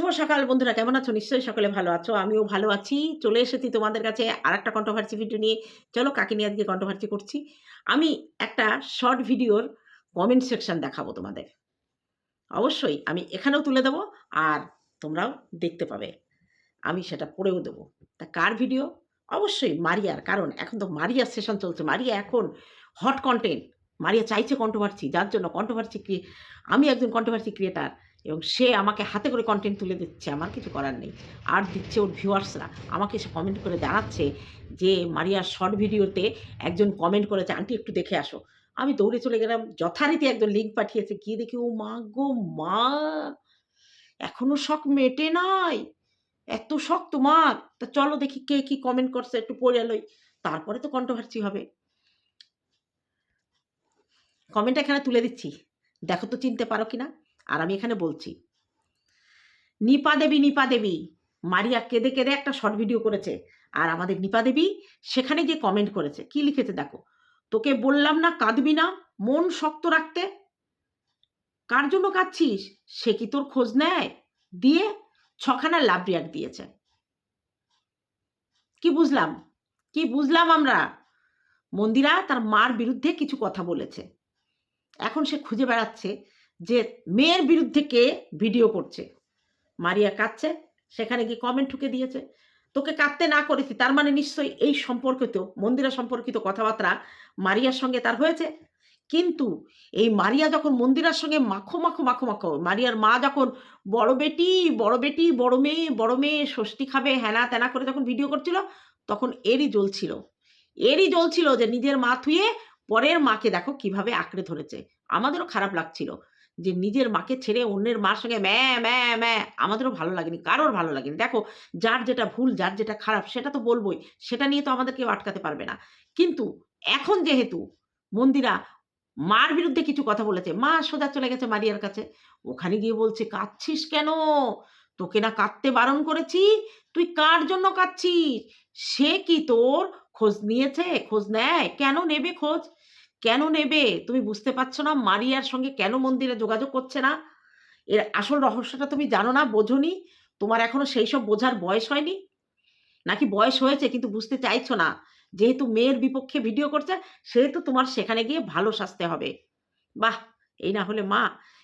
শুভ সকাল বন্ধুরা, কেমন আছো? নিশ্চয়ই সকলে ভালো আছো। আমিও ভালো আছি। চলে এসেছি তোমাদের কাছে আর একটা কন্ট্রোভার্সি ভিডিও নিয়ে। চলো, কাকে নিয়ে আজকে কন্ট্রোভার্সি করছি? আমি একটা শর্ট ভিডিওর কমেন্ট সেকশন দেখাবো তোমাদের। অবশ্যই আমি এখানেও তুলে দেবো আর তোমরাও দেখতে পাবে। আমি সেটা পড়েও দেবো। তা কার ভিডিও অবশ্যই মারিয়ার। কারণ এখন তো মারিয়ার সেশন চলছে। মারিয়া এখন হট কন্টেন্ট মারিয়া চাইছে কন্ট্রোভার্সি যার জন্য কন্ট্রোভার্সি ক্রিয়ে আমি একজন কন্ট্রোভার্সি ক্রিয়েটার এবং সে আমাকে হাতে করে কন্টেন্ট তুলে দিচ্ছে, আমার কিছু করার নেই। আর দিচ্ছে ওর ভিউয়ার্সরা আমাকে সে কমেন্ট করে জানাচ্ছে যে, মারিয়ার শর্ট ভিডিওতে একজন কমেন্ট করেছে, আন্টি, একটু দেখে আসো। আমি দৌড়ে চলে গেলাম, যথারীতি একজন লিঙ্ক পাঠিয়েছে। গিয়ে দেখি, ও মা গো, মা! এখনও শখ মেটে নাই। এত শখ তোমার। তা চলো দেখি কে কি কমেন্ট করছে, একটু পড়ে লই তারপরে তো কন্ট্রোভার্সি হবে। কমেন্ট এখানে তুলে দিচ্ছি। দেখো তো চিনতে পারো কিনা? আর আমি এখানে বলছি, নিপা দেবী নিপা দেবী, মারিয়া কেঁদে কেঁদে একটা শর্ট ভিডিও করেছে আর আমাদের নিপা দেবী সেখানে গিয়ে কমেন্ট করেছে। কি লিখেছে দেখো, তোকে বললাম না কাঁদবি না, মন শক্ত রাখতে। কার জন্য কাঁদছিস? সে কি তোর খোঁজ নেয়? দিয়ে ছখানা লাভ রিয়াক্ট দিয়েছে। কি বুঝলাম? কি বুঝলাম আমরা? মন্দিরা তার মার বিরুদ্ধে কিছু কথা বলেছে। এখন সে খুঁজে বেড়াচ্ছে যে মেয়ের বিরুদ্ধে কে ভিডিও করছে। মারিয়া কাঁদছে, সেখানে গিয়ে কমেন্ট ঠুকে দিয়েছে। তোকে কাঁদতে না করেছি, তার মানে নিশ্চয়ই এই সম্পর্কিত, মন্দিরা সম্পর্কিত কথাবার্তা মারিয়ার সঙ্গে তার হয়েছে। কিন্তু এই মারিয়া যখন মন্দিরার সঙ্গে মাখো মাখো মাখো মাখো, মারিয়ার মা যখন বড় বেটি বড় বেটি, বড় মেয়ে বড় মেয়ে, ষষ্ঠী খাবে হ্যানা ত্যানা করে যখন ভিডিও করছিল, তখন এরই জ্বলছিল এরই জ্বলছিল যে নিজের মা থুয়ে পরের মাকে দেখো কীভাবে আঁকড়ে ধরেছে। আমাদেরও খারাপ লাগছিল। যে নিজের মাকে ছেড়ে অন্যের মার সঙ্গে ম্যা ম্যা ম্যা আমাদেরও ভালো লাগেনি, কারোর ভালো লাগেনি। দেখো, যার যেটা ভুল, যার যেটা খারাপ, সেটা তো বলবোই, সেটা নিয়ে তো আমাদের কেউ আটকাতে পারবে না। কিন্তু এখন যেহেতু মন্দিরা মার বিরুদ্ধে কিছু কথা বলেছে, মা সোজা চলে গেছে মারিয়ার কাছে, ওখানে গিয়ে বলছে, কাঁদছিস কেন? তোকে না কাঁদতে বারণ করেছি? তুই কার জন্য কাঁদছিস? সে কি তোর খোঁজ নিয়েছে? খোঁজ নেয়? কেন নেবে খোঁজ? কেন নেবে? তুমি বুঝতে পারছ না? মারিয়ার সঙ্গে কেন মন্দিরে যোগাযোগ করছে না? এর আসল রহস্যটা তুমি জানো না, বোঝনি? তোমার এখনও সেই সব বোঝার বয়স হয়নি? নাকি বয়স হয়েছে কিন্তু বুঝতে চাইছো না? যেহেতু মেয়ের বিপক্ষে ভিডিও করছে, সেহেতু তোমার সেখানে গিয়ে ভালো সাজতে হবে। বাহ! এই না হলে মা,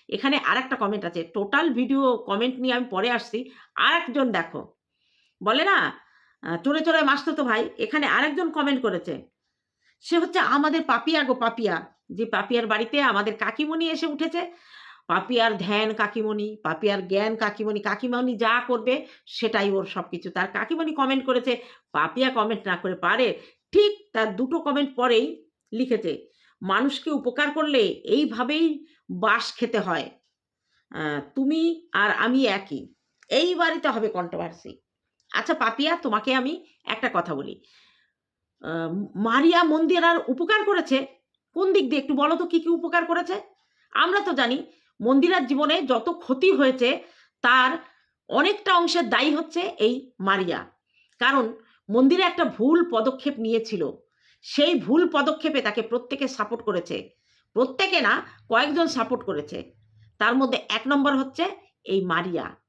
এখানে আর একটা কমেন্ট আছে। টোটাল ভিডিও কমেন্ট নিয়ে আমি পরে আসছি। আর একজন দেখো। বলে না চোরে চোরে মাসতো তো ভাই। এখানে আরেকজন কমেন্ট করেছে। সে হচ্ছে আমাদের পাপিয়া গো পাপিয়া। যে পাপিয়ার বাড়িতে আমাদের কাকিমণি এসে উঠেছে। পাপিয়ার ধ্যান কাকিমণি, পাপিয়ার জ্ঞান কাকিমণি কাকিমণি যা করবে সেটাই ওর সব কিছু তার কাকিমণি কমেন্ট করেছে, পাপিয়া কমেন্ট না করে পারে। ঠিক তার দুটো কমেন্ট পরেই লিখেছে, মানুষকে উপকার করলে এইভাবেই বাস খেতে হয়। তুমি আর আমি একই। এই বাড়িতে হবে কন্ট্রোভার্সি আচ্ছা পাপিয়া, তোমাকে আমি একটা কথা বলি। মারিয়া মন্দির আর উপকার করেছে? কোন দিক দিয়ে? একটু বলো তো, কি কি উপকার করেছে? আমরা তো জানি, মন্দিরার জীবনে যত ক্ষতি হয়েছে, তার অনেকটা অংশের দায়ী হচ্ছে এই মারিয়া। কারণ, মন্দিরে একটা ভুল পদক্ষেপ নিয়েছিল। সেই ভুল পদক্ষেপে তাকে প্রত্যেকে সাপোর্ট করেছে। প্রত্যেকে না, কয়েকজন সাপোর্ট করেছে। তার মধ্যে এক নম্বর হচ্ছে এই মারিয়া।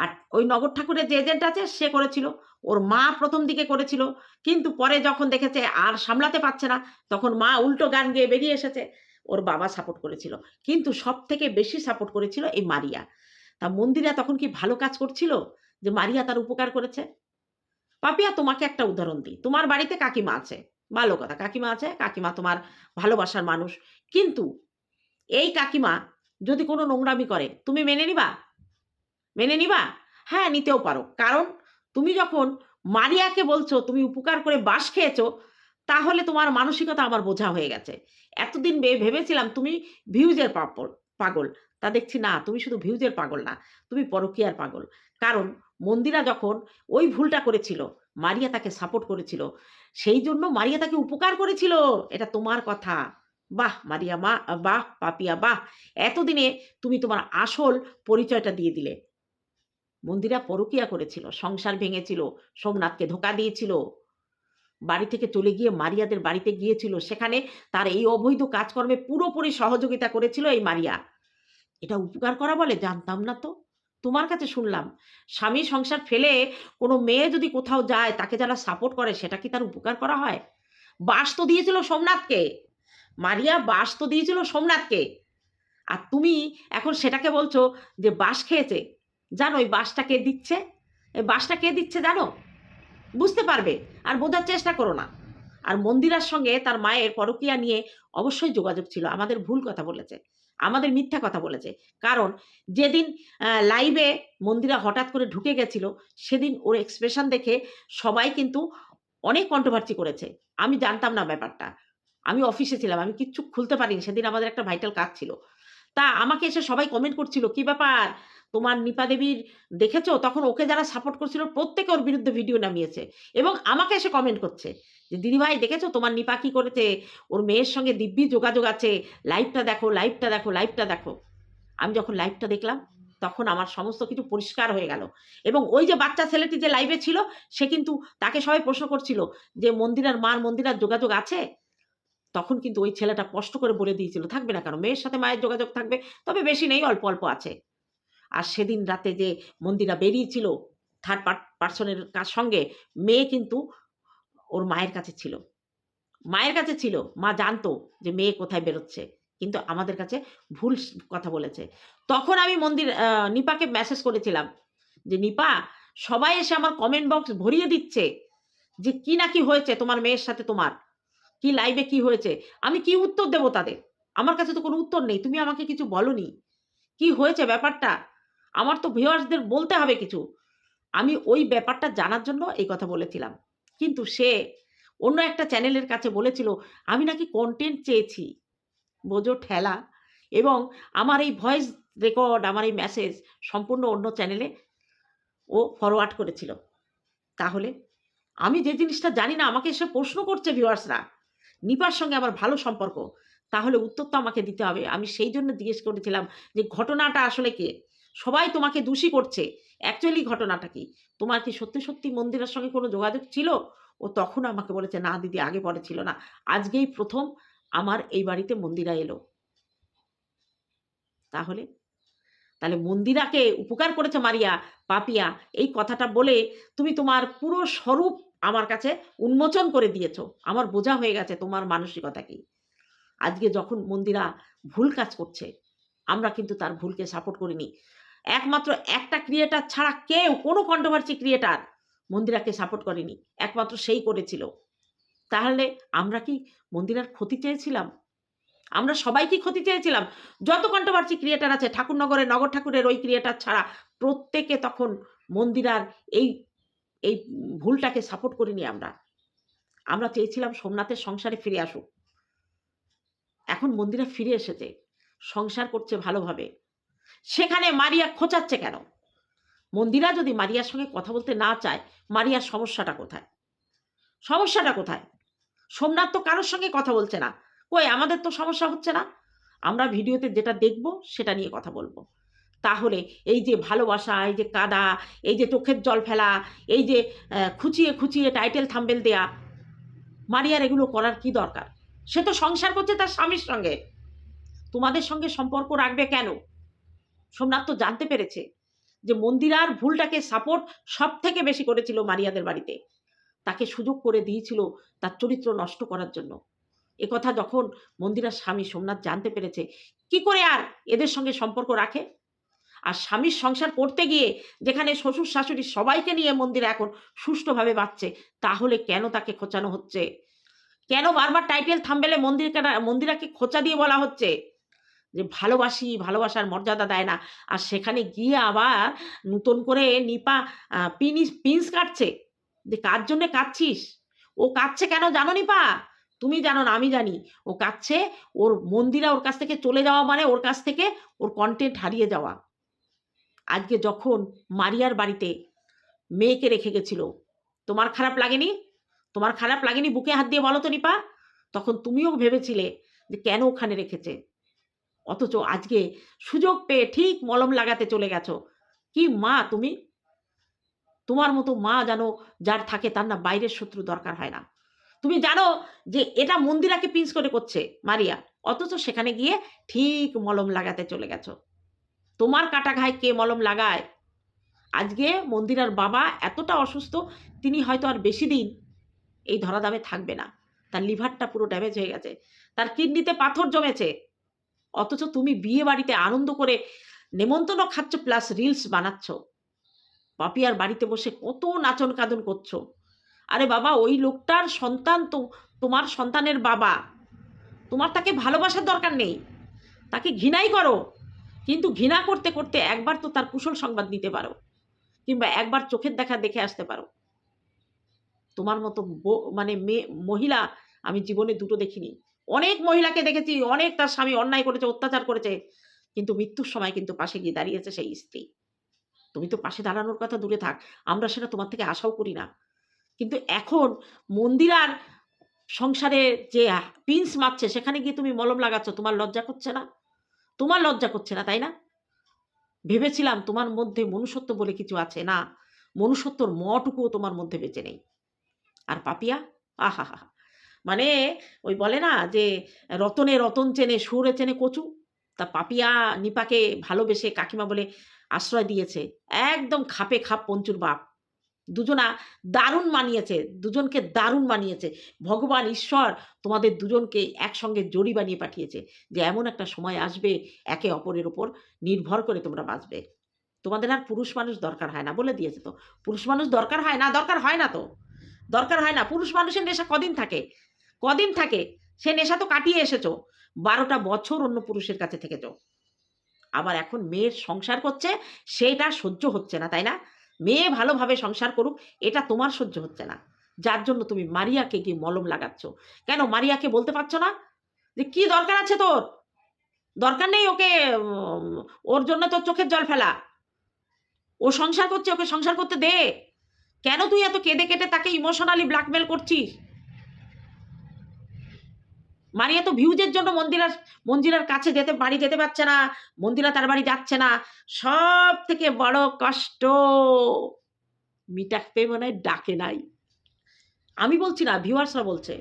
আর ওই নগর ঠাকুরের যে এজেন্ট আছে, সে করেছিল। ওর মা প্রথম দিকে করেছিল। কিন্তু পরে যখন দেখেছে আর সামলাতে পারছে না, তখন মা উল্টো গান গেয়ে বেরিয়ে এসেছে। ওর বাবা সাপোর্ট করেছিল। কিন্তু সব থেকে বেশি সাপোর্ট করেছিল এই মারিয়া। তা মন্দিরা তখন কি ভালো কাজ করছিল যে মারিয়া তার উপকার করেছে? পাপিয়া, তোমাকে একটা উদাহরণ দিই। তোমার বাড়িতে কাকিমা আছে। ভালো কথা, কাকিমা আছে। কাকিমা তোমার ভালোবাসার মানুষ। কিন্তু এই কাকিমা যদি কোনো নোংরামি করে, তুমি মেনে নিবা? মেনে নিবা? হ্যাঁ নিতেও পারো। কারণ তুমি যখন মারিয়াকে বলছো, তুমি উপকার করে বাস খেয়েছো, তাহলে তোমার মানসিকতা আমার বোঝা হয়ে গেছে। এতদিন ভেবেছিলাম তুমি ভিউজের পাগল। তা দেখছি না, তুমি শুধু ভিউজের পাগল না, তুমি পরকীয়ার পাগল। কারণ মন্দিরা যখন ওই ভুলটা করেছিল, মারিয়া তাকে সাপোর্ট করেছিল, সেই জন্য মারিয়া তাকে উপকার করেছিল। এটা তোমার কথা। বাহ, মারিয়া মা, বাহ, পাপিয়া, বাহ। এতদিনে তুমি তোমার আসল পরিচয়টা দিয়ে দিলে। মন্দিরা পরকিয়া করেছিল, সংসার ভেঙেছিল, সোমনাথকে ধোকা দিয়েছিল। বাড়ি থেকে চলে গিয়ে মারিয়াদের বাড়িতে গিয়েছিল, সেখানে তার এই অবৈধ কাজকর্মে পুরোপুরি সহযোগিতা করেছিল এই মারিয়া। এটা উপকার করা বলে? জানতাম না তো। তোমার কাছে শুনলাম, স্বামী সংসার ফেলে কোনো মেয়ে যদি কোথাও যায়, তাকে যারা সাপোর্ট করে, সেটা কি তার উপকার করা হয়? বাস তো দিয়েছিল সোমনাথকে। মারিয়া বাস তো দিয়েছিল সোমনাথকে। আর তুমি এখন সেটাকে বলছো যে বাস খেয়েছে। জানো ওই বাসটা কে দিচ্ছে? এই বাসটা কে দিচ্ছে জানো? বুঝতে পারবে, আর বোঝার চেষ্টা করো না। আর মন্দিরার সঙ্গে তার মায়ের পরকীয়া নিয়ে অবশ্যই যোগাযোগ ছিল, আমাদের ভুল কথা বলেছে, আমাদের মিথ্যা কথা বলেছে। কারণ যেদিন লাইভে মন্দিরা হঠাৎ করে ঢুকে গেছিল, সেদিন ওর এক্সপ্রেশন দেখে সবাই কিন্তু অনেক কন্ট্রোভার্সি করেছে। আমি জানতাম না ব্যাপারটা। আমি অফিসে ছিলাম, আমি কিচ্ছু খুলতে পারিনি, সেদিন আমাদের একটা ভাইটাল কাজ ছিল। তা আমাকে এসে সবাই কমেন্ট করছিল, কি ব্যাপার? তোমার নিপা দেবীর দেখেছ? তখন ওকে যারা সাপোর্ট করছিল, প্রত্যেকে ওর বিরুদ্ধে ভিডিও নামিয়েছে। এবং আমাকে এসে কমেন্ট করছে যে, দিদিভাই, দেখেছ? তোমার নিপা কি করেছে? ওর মেয়ের সঙ্গে দিব্যি যোগাযোগ আছে। লাইভটা দেখো লাইভটা দেখো লাইভটা দেখো। আমি যখন লাইভটা দেখলাম, তখন আমার সমস্ত কিছু পরিষ্কার হয়ে গেল। এবং ওই যে বাচ্চা ছেলেটি যে লাইভে ছিল, সে কিন্তু তাকে সবাই প্রশ্ন করছিল যে মন্দিরার মার মন্দিরার যোগাযোগ আছে? তখন কিন্তু ওই ছেলেটা স্পষ্ট করে বলে দিয়েছিল, থাকবে না কেন? মেয়ের সাথে মায়ের যোগাযোগ থাকবে, তবে বেশি নেই, অল্প অল্প আছে। আর সেদিন রাতে যে মন্দিরা বেরিয়েছিল থার্ড পার্সনের কার সঙ্গে, মেয়ে কিন্তু ওর মায়ের কাছে ছিল। মায়ের কাছে ছিল, মা জানতো যে মেয়ে কোথায় বেরোচ্ছে, কিন্তু আমাদের কাছে ভুল কথা বলেছে। তখন আমি মন্দির নিপাকে মেসেজ করেছিলাম যে, নিপা, সবাই এসে আমার কমেন্ট বক্স ভরিয়ে দিচ্ছে যে কি না কি হয়েছে তোমার মেয়ের সাথে তোমার? কি লাইভে কি হয়েছে? আমি কি উত্তর দেবো তাদের? আমার কাছে তো কোনো উত্তর নেই, তুমি আমাকে কিছু বলনি। কি হয়েছে ব্যাপারটা? আমার তো ভিউয়ার্সদের বলতে হবে কিছু। আমি ওই ব্যাপারটা জানার জন্য এই কথা বলেছিলাম। কিন্তু সে অন্য একটা চ্যানেলের কাছে বলেছিল, আমি নাকি কন্টেন্ট চেয়েছি। বোঝো ঠেলা। এবং আমার এই ভয়েস রেকর্ড আমার এই মেসেজ সম্পূর্ণ অন্য চ্যানেলে ও ফরওয়ার্ড করেছিল। তাহলে আমি যে জিনিসটা জানি না, আমাকে এসে প্রশ্ন করছে ভিউয়ার্সরা নিপার সঙ্গে আমার ভালো সম্পর্ক। তাহলে উত্তর তো আমাকে দিতে হবে। আমি সেই জন্য জিজ্ঞেস করেছিলাম যে, ঘটনাটা আসলে কে? সবাই তোমাকে দোষী করছে। অ্যাকচুয়ালি ঘটনাটা কি? তোমার কি সত্যি সত্যি মন্দিরের সঙ্গে কোনো যোগাযোগ ছিল? ও তখন আমাকে বলেছে, না দিদি, আগে পরে ছিল না। আজকেই প্রথম আমার এই বাড়িতে মন্দিরা এলো। তাহলে? তাহলে মন্দিরাকে উপকার করেছে মারিয়া, পাপিয়া, এই কথাটা বলে তুমি তোমার পুরো স্বরূপ আমার কাছে উন্মোচন করে দিয়েছ। আমার বোঝা হয়ে গেছে তোমার মানসিকতা কি। আজকে যখন মন্দিরা ভুল কাজ করছে, আমরা কিন্তু তার ভুলকে সাপোর্ট করিনি। একমাত্র একটা ক্রিয়েটার ছাড়া কেউ, কোনো কন্ট্রোভার্সি ক্রিয়েটার মন্দিরাকে সাপোর্ট করেনি। একমাত্র সেই করেছিল। তাহলে আমরা কি মন্দিরার ক্ষতি চেয়েছিলাম? আমরা সবাই কি ক্ষতি চেয়েছিলাম? যত কন্ট্রোভার্সি ক্রিয়েটার আছে, ঠাকুরনগরে নগর ঠাকুরের ওই ক্রিয়েটার ছাড়া প্রত্যেকে তখন মন্দিরার এই এই ভুলটাকে সাপোর্ট করিনি আমরা। আমরা চেয়েছিলাম সোমনাথের সংসারে ফিরে আসুক। এখন মন্দিরা ফিরে এসেছে। সংসার করছে ভালোভাবে। সেখানে মারিয়া খোঁচাচ্ছে কেন? মন্দিরা যদি মারিয়ার সঙ্গে কথা বলতে না চায়, মারিয়ার সমস্যাটা কোথায়? সমস্যাটা কোথায়? সোমনাথ তো কারোর সঙ্গে কথা বলছে না। কই, আমাদের তো সমস্যা হচ্ছে না? আমরা ভিডিওতে যেটা দেখব, সেটা নিয়ে কথা বলব। তাহলে এই যে ভালোবাসা, এই যে কাদা, এই যে চোখের জল ফেলা, এই যে খুচিয়ে খুচিয়ে টাইটেল থাম্বেল দেয়া, মারিয়ার এগুলো করার কি দরকার? সে তো সংসার করছে তার স্বামীর সঙ্গে। তোমাদের সঙ্গে সম্পর্ক রাখবে কেন? সোমনাথ তো জানতে পেরেছে যে মন্দিরার ভুলটাকে সাপোর্ট সব থেকে বেশি করেছিল মারিয়াদের বাড়িতে। তাকে সুযোগ করে দিয়েছিল তার চরিত্র নষ্ট করার জন্য। কথা যখন মন্দিরার স্বামী সোমনাথ জানতে পেরেছে, কি করে আর এদের সঙ্গে সম্পর্ক রাখে? আর স্বামীর সংসার করতে গিয়ে যেখানে শ্বশুর শাশুড়ি সবাইকে নিয়ে মন্দিরে এখন সুষ্ঠুভাবে বাঁচছে, তাহলে কেন তাকে খোঁচানো হচ্ছে? কেন বারবার টাইটেল থাম্বেলে মন্দিরকে মন্দিরাকে খোঁচা দিয়ে বলা হচ্ছে? যে ভালোবাসি, ভালোবাসার মর্যাদা দেয় না। আর সেখানে গিয়ে আবার নতুন করে নিপা পিনিস পিন্স কাটছে। যে কার জন্যে কাটছিস ও কাটছে কেন জানো নিপা? তুমি জানো না, আমি জানি। ও কাটছে ওর মন্দিরা ওর কাছ থেকে চলে যাওয়া মানে ওর কাছ থেকে ওর কন্টেন্ট হারিয়ে যাওয়া। আজকে যখন মারিয়ার বাড়িতে মেয়েকে রেখে গেছিল, তোমার খারাপ লাগেনি? তোমার খারাপ লাগেনি বুকে হাত দিয়ে বলো তো নিপা। তখন তুমিও ভেবেছিলে যে কেন ওখানে রেখেছে? অথচ আজকে সুযোগ পেয়ে ঠিক মলম লাগাতে চলে গেছো। কি মা তুমি? তোমার মতো মা জানো যার থাকে তার না বাইরের শত্রু দরকার হয় না। তুমি জানো যে এটা মন্দিরাকে পিঞ্চ করে করছে মারিয়া, অথচ সেখানে গিয়ে ঠিক মলম লাগাতে চলে গেছো। তোমার কাটা ঘায় কে মলম লাগায়? আজকে মন্দিরার বাবা এতটা অসুস্থ, তিনি হয়তো আর বেশি দিন এই ধরাধামে থাকবে না। তার লিভারটা পুরো ড্যামেজ হয়ে গেছে। তার কিডনিতে পাথর জমেছে। অথচ তুমি বিয়ে বাড়িতে আনন্দ করে নেমন্তন্ন খাচ্ছ প্লাস রিলস বানাচ্ছ। পাপিয়ার বাড়িতে বসে কত নাচন কাদন করছ। আরে বাবা, ওই লোকটার সন্তান তো, তোমার সন্তানের বাবা। তোমার তাকে ভালোবাসার দরকার নেই। তাকে ঘৃণাই করো। কিন্তু ঘৃণা করতে করতে একবার তো তার কুশল সংবাদ নিতে পারো। কিংবা একবার চোখের দেখা দেখে আসতে পারো। তোমার মতো মানে মেয়ে মহিলা আমি জীবনে দুটো দেখিনি। অনেক মহিলাকে দেখেছি, অনেক তার স্বামী অন্যায় করেছে, অত্যাচার করেছে, কিন্তু মৃত্যুর সময় কিন্তু পাশে গিয়ে দাঁড়িয়েছে সেই স্ত্রী। তুমি তো পাশে দাঁড়ানোর কথা দূরে থাক, আমরা সেটা তোমার থেকে আশাও করি না। কিন্তু এখন মন্দিরার সংসারে যে পিন্স মারছে, সেখানে গিয়ে তুমি মলম লাগাচ্ছ, তোমার লজ্জা করছে না? তোমার লজ্জা করছে না, তাই না? ভেবেছিলাম তোমার মধ্যে মনুষ্যত্ব বলে কিছু আছে না, মনুষ্যত্বর মটুকুও তোমার মধ্যে বেঁচে নেই। আর পাপিয়া? আহা হা মানে ওই বলে না যে, রতনে রতন চেনে, সুরে চেনে কচু। তা পাপিয়া নিপাকে ভালোবেসে কাকিমা বলে আশ্রয় দিয়েছে। একদম খাপে খাপ পঞ্চুর বাপ। দুজনা দারুণ মানিয়েছে, দুজনকে দারুণ মানিয়েছে। ভগবান, ঈশ্বর তোমাদের দুজনকে একসঙ্গে জড়ি বানিয়ে পাঠিয়েছে যে, এমন একটা সময় আসবে একে অপরের ওপর নির্ভর করে তোমরা বাঁচবে। তোমাদের আর পুরুষ মানুষ দরকার হয় না বলে দিয়েছে তো। পুরুষ মানুষ দরকার হয় না, দরকার হয় না তো। দরকার হয় না। পুরুষ মানুষের নেশা কদিন থাকে? কদিন থাকে? সে নেশা তো কাটিয়ে এসেছ। বারোটা বছর অন্য পুরুষের কাছে থেকেছো। আবার এখন মেয়ের সংসার করছে, সেটা সহ্য হচ্ছে না, তাই না? মেয়ে ভালোভাবে সংসার করুক, এটা তোমার সহ্য হচ্ছে না। যার জন্য তুমি মারিয়াকে গিয়ে মলম লাগাচ্ছ। কেন মারিয়াকে বলতে পারছ না? যে কি দরকার আছে তোর? দরকার নেই ওকে ওর জন্য তোর চোখের জল ফেলা। ও সংসার করছে, ওকে সংসার করতে দে। কেন তুই এত কেঁদে কেটে তাকে ইমোশনালি ব্ল্যাকমেল করছিস? মারিয়া তো ভিউজের জন্য মন্দিরার মন্দিরার কাছে যেতে, বাড়ি যেতে পারছে না, মন্দিরা তার বাড়ি যাচ্ছে না। সব থেকে বড় কষ্ট মিটাপে মনে হয় ডাকে নাই। আমি বলছি না ভিউয়ার্সরা বলছে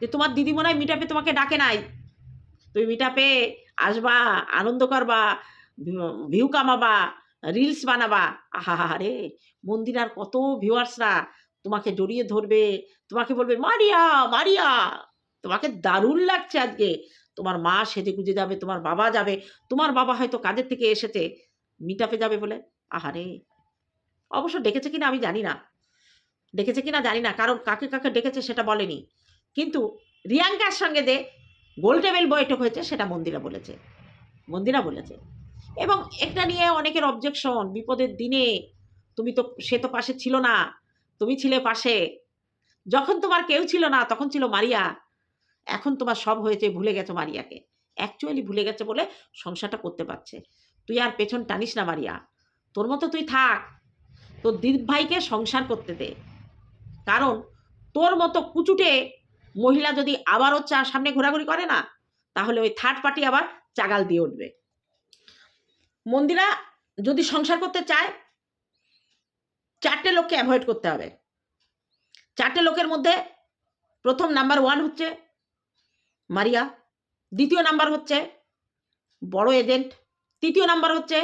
যে, তোমার দিদি মনে হয় মিটাপে তোমাকে ডাকে নাই। তুমি মিটাপে আসবা, আনন্দ করবা ভিউ কামাবা রিলস বানাবা। আহা রে মন্দিরার কত ভিউয়ার্সরা তোমাকে জড়িয়ে ধরবে, তোমাকে বলবে, মারিয়া মারিয়া। তোমাকে দারুণ লাগছে আজকে। তোমার মা সেজে গুজে যাবে, তোমার বাবা যাবে, তোমার বাবা হয়তো কাজের থেকে এসেছে, মিটাপে যাবে বলে। আহারে, অবশ্য ডেকেছে কিনা আমি জানি না। ডেকেছে কিনা জানি না, কারণ কাকে কাকে ডেকেছে সেটা বলেনি। কিন্তু রিয়াঙ্কার সঙ্গে যে গোল টেবিল বৈঠক হয়েছে, সেটা মন্দিরা বলেছে। মন্দিরা বলেছে। এবং এটা নিয়ে অনেকের অবজেকশন বিপদের দিনে তুমি তো, সে তো পাশে ছিল না, তুমি ছিলে পাশে। যখন তোমার কেউ ছিল না, তখন ছিল মারিয়া। এখন তোমার সব হয়েছে, ভুলে গেছো মারিয়াকে। অ্যাকচুয়ালি ভুলে গেছে বলে সংসারটা করতে পারছে। তুই আর পেছন টানিস না মারিয়া। তোর মতো তুই থাক। তোর দিদ ভাইকে সংসার করতে দে। কারণ তোর মতো কুচুটে মহিলা যদি আবারও চা সামনে ঘোরাঘুরি করে না, তাহলে ওই থার্ড পার্টি আবার চাগাল দিয়ে উঠবে। মন্দিরা যদি সংসার করতে চায়, চারটে লোককে অ্যাভয়েড করতে হবে। চারটে লোকের মধ্যে প্রথম নাম্বার ওয়ান হচ্ছে মারিয়া, দ্বিতীয় নাম্বার হচ্ছে বড় এজেন্ট, তৃতীয় নাম্বার হচ্ছে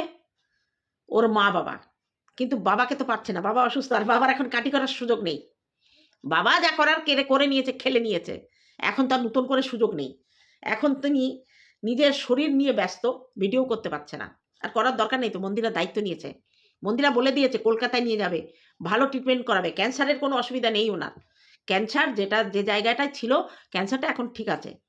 ওর মা বাবা। কিন্তু বাবাকে তো পারছে না, বাবা অসুস্থ, আর বাবার এখন কাটি করার সুযোগ নেই। বাবা যা করার কেড়ে করে নিয়েছে, খেলে নিয়েছে, এখন তার নতুন করে সুযোগ নেই। এখন তিনি নিজের শরীর নিয়ে ব্যস্ত, ভিডিও করতে পারছে না। আর করার দরকার নেই তো, মন্দিরা দায়িত্ব নিয়েছে। মন্দিরা বলে দিয়েছে, কলকাতায় নিয়ে যাবে, ভালো ট্রিটমেন্ট করাবে ক্যান্সারের কোনো অসুবিধা নেই ওনার। ক্যান্সার যেটা যে জায়গাটায় ছিল ক্যান্সারটা এখন ঠিক আছে।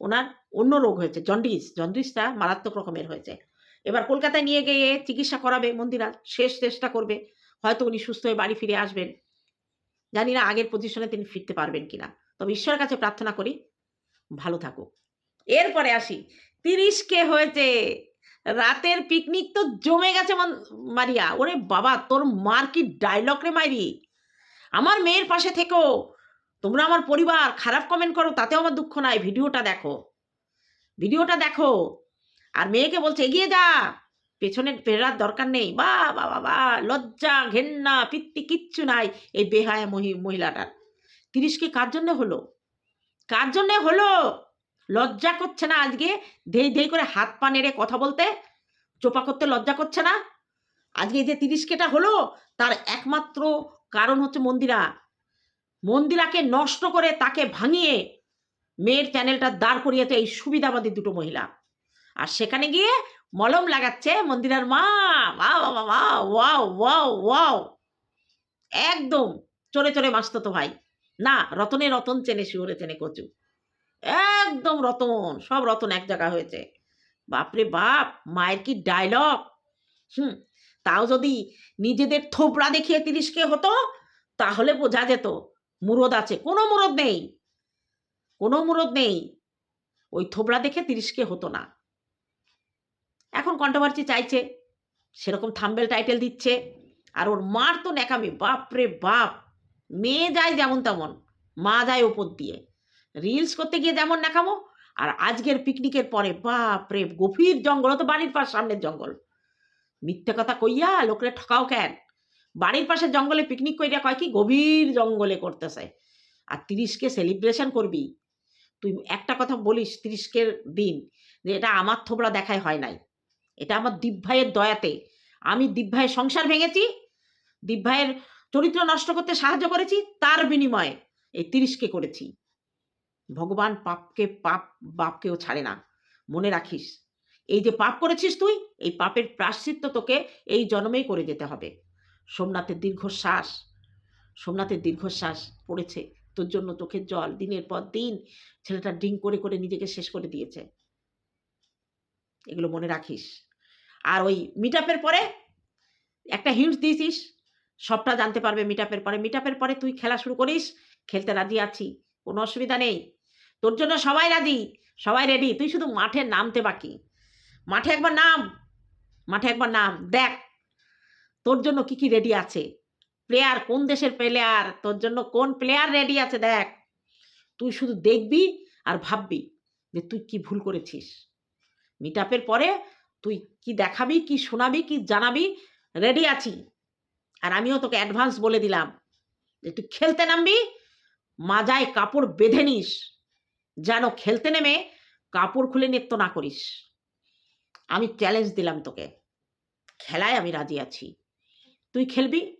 ওনার অন্য রোগ হয়েছে জন্ডিস জন্ডিসটা মারাত্মক রকমের হয়েছে। এবার কলকাতায় নিয়ে গিয়ে চিকিৎসা করাবে মন্দিরা শেষ চেষ্টা করবে, হয়তো উনি সুস্থ হয়ে বাড়ি ফিরে আসবেন। জানি না আগের পজিশনে তিনি ফিরতে পারবেন কিনা। তবে ঈশ্বরের কাছে প্রার্থনা করি, ভালো থাকুক। এরপরে আসি, তিরিশ কে হয়েছে? রাতের পিকনিক তো জমে গেছে মারিয়া। ওরে বাবা, তোর মার কি ডায়লগ রে মাইরি? আমার মেয়ের পাশে থেকো। তোমরা আমার পরিবার, খারাপ কমেন্ট করো, তাতেও আমার দুঃখ নাই। ভিডিওটা দেখো। ভিডিওটা দেখো। আর মেয়েকে বলছে, এগিয়ে যা। পেছনে ফেরার দরকার নেই। বা বাবা বা লজ্জা, ঘেন্না, পিত্তি, কিচ্ছু নাই এই বেহায়া মহি, মহিলাটার। তিরিশকে কার জন্য হলো? কার জন্যে হলো? লজ্জা করছে না আজকে? ধেই ধেই করে হাত পা নেড়ে কথা বলতে? চোপা করতে লজ্জা করছে না? আজকে যে তিরিশ কেটা হলো, তার একমাত্র কারণ হচ্ছে মন্দিরা। মন্দিরাকে নষ্ট করে তাকে ভাঙিয়ে মেয়ের চ্যানেলটা দাঁড় করিয়েছে এই সুবিধাবাদী দুটো মহিলা। আর সেখানে গিয়ে মলম লাগাচ্ছে মন্দিরার মা। ওয়াও ওয়াও ওয়াও একদম চলে চলে মাসতো তো ভাই। না, রতনে রতন চেনে শিওরে চেনে কচু। একদম রতন, সব রতন এক জায়গা হয়েছে। বাপরে বাপ, মায়ের কি ডায়লগ হুম, তাও যদি নিজেদের থোবড়া দেখিয়ে তিরিশকে হতো, তাহলে বোঝা যেত মুরদ আছে। কোনো মুরদ নেই। কোনো মুরদ নেই। ওই থোবড়া দেখে তিরিশকে হতো না। এখন কন্ট্রোভার্সি চাইছে। সেরকম থাম্বেল টাইটেল দিচ্ছে। আর ওর মার তো ন্যাকামি। বাপরে বাপ। মেয়ে যায় যেমন তেমন। মা যায় ওপর দিয়ে। রিলস করতে গিয়ে যেমন ন্যাকামো। আর আজকের পিকনিকের পরে বাপরে গভীর জঙ্গল। তো বাড়ির পাশ, সামনের জঙ্গল। মিথ্যে কথা কইয়া লোকরে ঠকাও কেন? বাড়ির পাশে জঙ্গলে পিকনিক কইরা কয় কি? গভীর জঙ্গলে করতেছে। আর তিরিশকে সেলিব্রেশন করবি। তুই একটা কথা বলিস তিরিশকের দিন যে এটা আমার থোবড়া দেখায় হয় নাই। এটা আমার দীপ ভাইয়ের দয়াতে। আমি দীপ ভাইয়ের সংসার ভেঙেছি, দীপ ভাইয়ের চরিত্র নষ্ট করতে সাহায্য করেছি, তার বিনিময়ে এই তিরিশকে করেছি। ভগবান পাপকে, পাপ বাপকেও ছাড়ে না। মনে রাখিস, এই যে পাপ করেছিস তুই, এই পাপের প্রাশ্চিত্য তোকে এই জন্মেই করে যেতে হবে। সোমনাথের দীর্ঘশ্বাস সোমনাথের দীর্ঘশ্বাস পড়েছে। তোর জন্য চোখের জল, দিনের পর দিন ছেলেটা ড্রিঙ্ক করে করে নিজেকে শেষ করে দিয়েছে। এগুলো মনে রাখিস। আর ওই মিট পরে একটা হিন্ট দিয়েছিস, সবটা জানতে পারবে মিট পরে। মিট পরে তুই খেলা শুরু করিস, খেলতে রাজি আছি, কোনো অসুবিধা নেই। তোর জন্য সবাই রাজি, সবাই রেডি তুই শুধু মাঠে নামতে বাকি। মাঠে একবার নাম, মাঠে একবার নাম, দেখ তোর জন্য কি কি রেডি আছে? প্লেয়ার কোন দেশের প্লেয়ার তোর জন্য কোন প্লেয়ার রেডি আছে দেখ। তুই শুধু দেখবি আর ভাববি যে তুই কি ভুল করেছিস। মিট আপের পরে তুই কি দেখাবি, কি শোনাবি, কি জানাবি রেডি আছি। আর আমিও তোকে অ্যাডভান্স বলে দিলাম যে তুই খেলতে নামবি, মাজায় কাপড় বেঁধে নিস। যেন খেলতে নেমে কাপড় খুলে নৃত্য না করিস। আমি চ্যালেঞ্জ দিলাম তোকে। খেলায় আমি রাজি আছি। তুই খেলবি?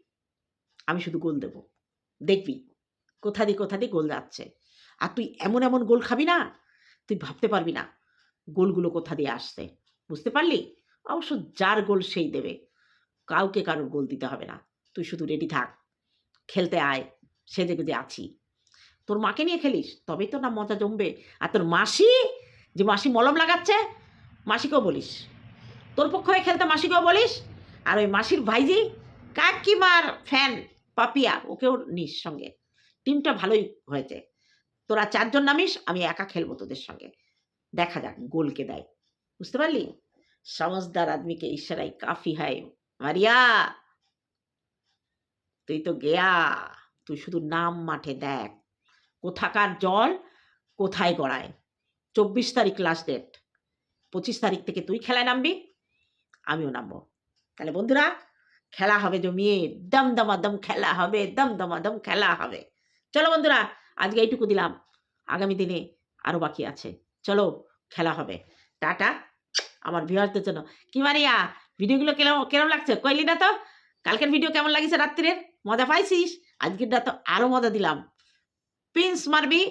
আমি শুধু গোল দেব। দেখবি, কোথা দিয়ে কোথা দিয়ে গোল যাচ্ছে। আর তুই এমন এমন গোল খাবি না, তুই ভাবতে পারবি না গোলগুলো কোথা দিয়ে আসছে। বুঝতে পারলি? অবশ্য যার গোল সেই দেবে। কাউকে কারোর গোল দিতে হবে না। তুই শুধু রেডি থাক। খেলতে আয়। সেজে গুজে আছি। তোর মাকে নিয়ে খেলিস? তবেই তো না মজা জমবে। আর তোর মাসি? যে মাসি মলম লাগাচ্ছে? মাসিকেও বলিস। তোর পক্ষ হয়ে খেলতে মাসিকেও বলিস? আর ওই মাসির ভাইজি? কাকিমার ফ্যান পাপিয়া, ওকেও নিস সঙ্গে। টিমটা ভালোই হয়েছে। তোরা চারজন নামিস, আমি একা খেলব তোদের সঙ্গে। দেখা যাক, গোলকে দেয়। বুঝতে পারলি? সমজদার আদমিকে ইশারাই কাফি হয়। মারিয়া! তুই তো গেয়া। তুই শুধু নাম মাঠে দেখ। কোথাকার জল, কোথায় গড়ায়? চব্বিশ তারিখ লাস্ট ডেট পঁচিশ তারিখ থেকে তুই খেলায় নামবি, আমিও নামবো। তাহলে বন্ধুরা খেলা হবে জমিয়ে, দম দমাদম খেলা হবে, দম দমাদম খেলা হবে। চলো বন্ধুরা, আজকে এইটুকু দিলাম। আগামী দিনে আরও বাকি আছে। চলো, খেলা হবে। টাটা, আমার ভিউয়ারদের জন্য। কি মারিয়া, ভিডিওগুলো কেরম কেরম লাগছে? কইলি না তো? কালকের ভিডিও কেমন লাগিছে রাত্রিরের? মজা পাইছিস? আজকেরটা তো আরও মজা দিলাম। পিন্স মারবি,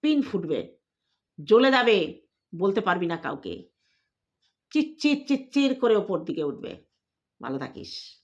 পিন ফুটবে। জ্বলে যাবে, বলতে পারবি না কাউকে। চিচ্চির চিচ্চির করে ওপর দিকে উঠবে। ভালো থাকিস।